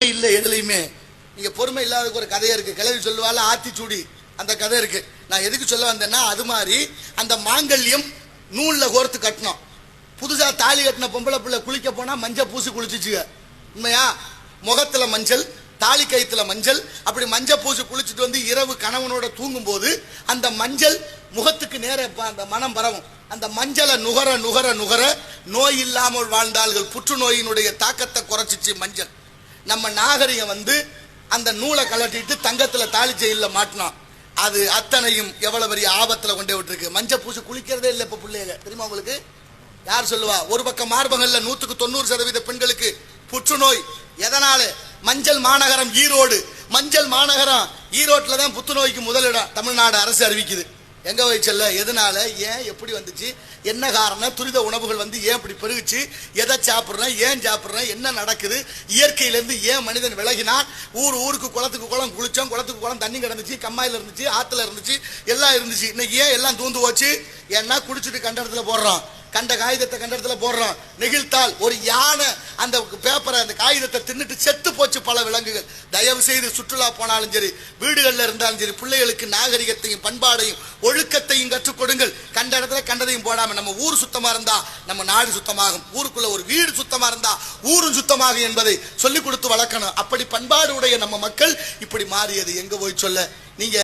இல்லை எதுலையுமே. நீங்க பொறுமை இல்லாத ஒரு கதையா இருக்கு. கிளவி சொல்லுவாள் ஆத்திச்சூடி அந்த கதை இருக்கு. நான் எதுக்கு சொல்ல வந்தேன்னா அது மாதிரி அந்த மாங்கல்யம் நூல்ல கோர்த்து கட்டணும் புதுசா தாலி கட்டின பொம்பளை பிள்ளை குளிக்க போனா மஞ்சள் பூசி குளிச்சுச்சுங்க. உண்மையா? முகத்துல மஞ்சள் தாலி கயிற்றுல மஞ்சள் அப்படி மஞ்சள் பூசி குளிச்சுட்டு வந்து இரவு கணவனோட தூங்கும் போது அந்த மஞ்சள் முகத்துக்கு நேர அந்த மனம் பரவும். அந்த மஞ்சளை நுகர நுகர நுகர நோய் இல்லாமல் வாழ்ந்தார்கள் புற்றுநோயினுடைய தாக்கத்தை குறைச்சிச்சு மஞ்சள். நம்ம நாகரிகம் வந்து அந்த நூலை கலட்டிட்டு தங்கத்துல தாலி செயல்ல மாட்டினோம் அது அத்தனையும் எவ்வளவு பெரிய ஆபத்துல கொண்டே விட்டுருக்கு. மஞ்சள் பூசி குளிக்கிறதே இல்லை இப்ப பிள்ளைங்க. தெரியுமா உங்களுக்கு? யார் சொல்லுவா? ஒரு பக்கம் மார்பகல்ல நூத்துக்கு தொண்ணூறு சதவீத பெண்களுக்கு புற்றுநோய். எதனால? மஞ்சள் மாநகரம் ஈரோடு. மஞ்சள் மாநகரம் ஈரோட்டில் தான் புத்துநோய்க்கு முதலிடம் தமிழ்நாடு அரசு அறிவிக்குது. எங்க வயிற்றுல எதனால? ஏன் எப்படி வந்துச்சு? என்ன காரணம்? துரித உணவுகள் வந்து ஏன் இப்படி பெருகுச்சு? எதை சாப்பிட்றேன்? ஏன் சாப்பிட்றேன்? என்ன நடக்குது? இயற்கையிலேருந்து ஏன் மனிதன் விலகினான்? ஊர் ஊருக்கு குளத்துக்கு குளம் குளிச்சோம். குளத்துக்கு குளம் தண்ணி கிடந்துச்சு. கம்மாயில் இருந்துச்சு. ஆத்துல இருந்துச்சு. எல்லாம் இருந்துச்சு. இன்னைக்கு ஏன் எல்லாம் தூந்து போச்சு? ஏன்னா குடிச்சிட்டு கண்ட இடத்துல போடுறோம். கண்ட காகிதத்தை கண்ட இடத்துல போடுறோம். நெகிழ்த்தால் ஒரு யானை அந்த பேப்பரை அந்த காகிதத்தை தின்னுட்டு செத்து போச்சு பல விலங்குகள். தயவு செய்து சுற்றுலா போனாலும் சரி வீடுகளில் இருந்தாலும் சரி பிள்ளைகளுக்கு நாகரிகத்தையும் பண்பாடையும் ஒழுக்கத்தையும் கற்றுக் கொடுங்கள். கண்ட இடத்துல கண்டதையும் போடாம நம்ம ஊர் சுத்தமா இருந்தா நம்ம நாடு சுத்தமாகும். ஊருக்குள்ள ஒரு வீடு சுத்தமா இருந்தா ஊரும் சுத்தமாகும் என்பதை சொல்லிக் கொடுத்து வளர்க்கணும். அப்படி பண்பாடு உடைய நம்ம மக்கள் இப்படி மாறியது. எங்க போய் சொல்ல? நீங்க